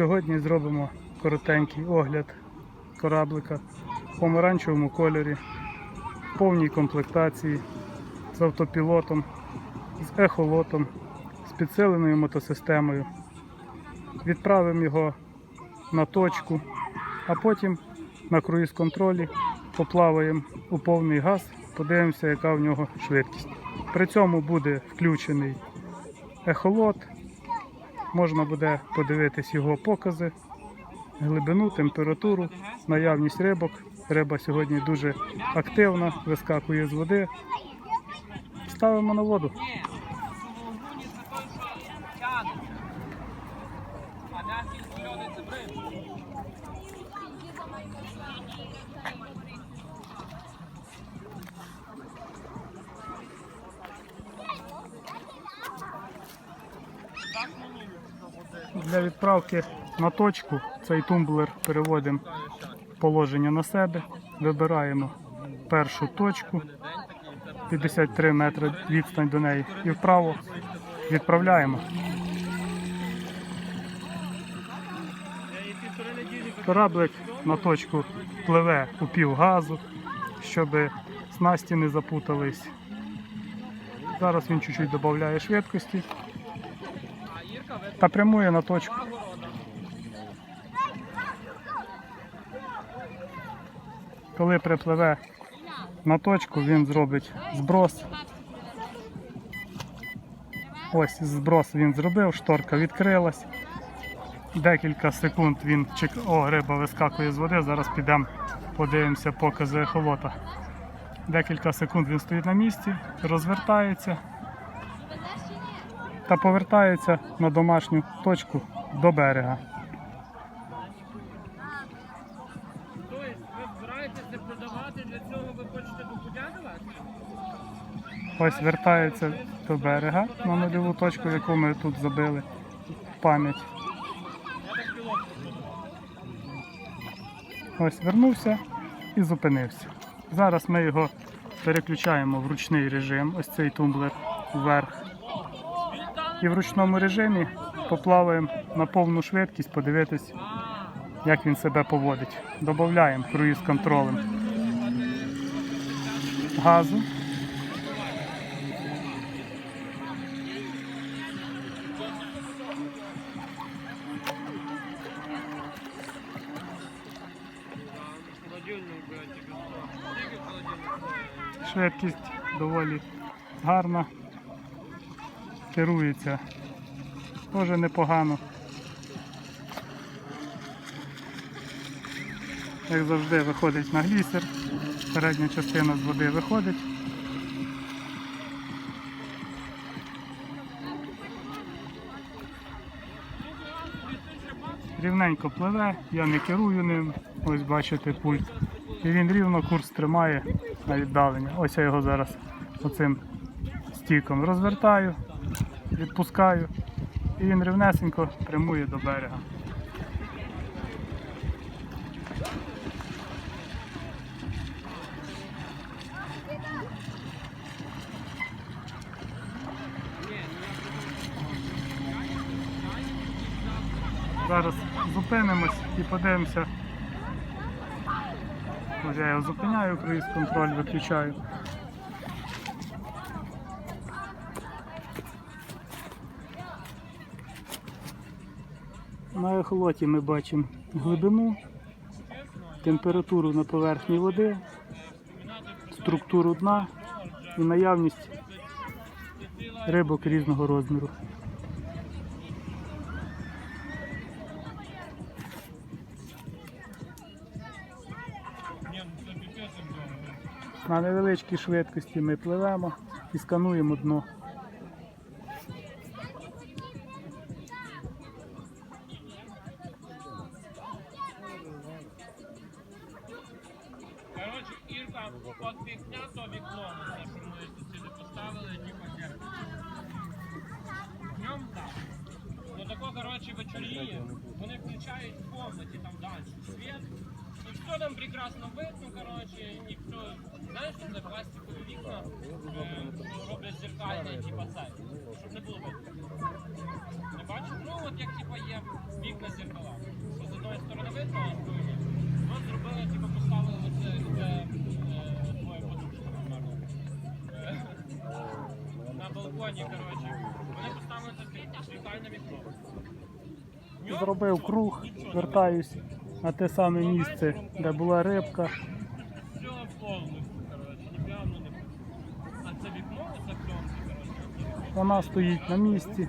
Сьогодні зробимо коротенький огляд кораблика в помаранчевому кольорі, в повній комплектації, з автопілотом, з ехолотом, з підсиленою мотосистемою. Відправимо його на точку, а потім на круїз-контролі поплаваємо у повний газ, подивимося, яка в нього швидкість. При цьому буде включений ехолот, можна буде подивитись його покази, глибину, температуру, наявність рибок. Риба сьогодні дуже активна, вискакує з води. Ставимо на воду. А Для відправки на точку цей тумблер переводимо положення на себе, вибираємо першу точку, 53 метри відстань до неї і вправо відправляємо. Кораблик на точку пливе у пів газу, щоб снасті не запутались. Зараз він чуть-чуть додає швидкості та прямує на точку. Коли припливе на точку, він зробить зброс. Ось зброс він зробив, шторка відкрилась. Декілька секунд він чек... О, риба вискакує з води. Зараз підемо, подивимося покази ехолота. Декілька секунд він стоїть на місці, розвертається та повертається на домашню точку до берега. Ось вертається до берега на нульову точку, яку ми тут забили пам'ять. Ось вернувся і зупинився. Зараз ми його переключаємо в ручний режим, ось цей тумблер вверх. І в ручному режимі поплаваємо на повну швидкість, подивитись, як він себе поводить. Додаємо круїз контролем газу. Швидкість доволі гарна. Керується теж непогано. Як завжди виходить на глісер, передня частина з води виходить. Рівненько пливе, я не керую ним, ось бачите пульт. І він рівно курс тримає на віддалення. Ось я його зараз оцим стіком розвертаю, відпускаю, і він рівнесенько прямує до берега. Зараз зупинимось і подивимося. Я його зупиняю, круїз контроль виключаю. На ехолоті ми бачимо глибину, температуру на поверхні води, структуру дна і наявність рибок різного розміру. На невеличкій швидкості ми пливемо і скануємо дно. От пікня то вікно, що ми сюди поставили, типа зеркало. Днем так. Ну тако, коротше, вечоріє, вони включають в комнаті там далі світ. І все там прекрасно видно, коротше, і все. Знаєш, що це пластикові вікна е, роблять зеркальні, типа це, щоб не було видно. Не бачиш? Ну от як типа є вікна зеркала. Що з одної сторони видно, а з другої. От зробили, На коротше. Вони поставили це світ- світальне вікно. Зробив круг, вертаюсь на те саме місце, де була рибка. Все повністю, коротше, ні. А це вікно, оце пленки, коротше. Вона стоїть на місці.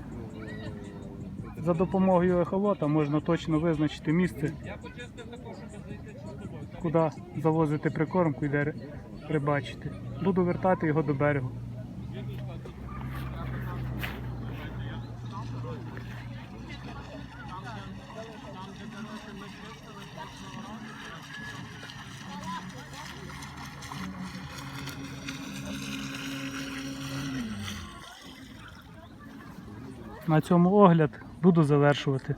За допомогою ехолота можна точно визначити місце, Я почистив таку, щоб зайти з тобою. Куди завозити прикормку і де рибачити. Буду вертати його до берегу. На цьому огляд буду завершувати.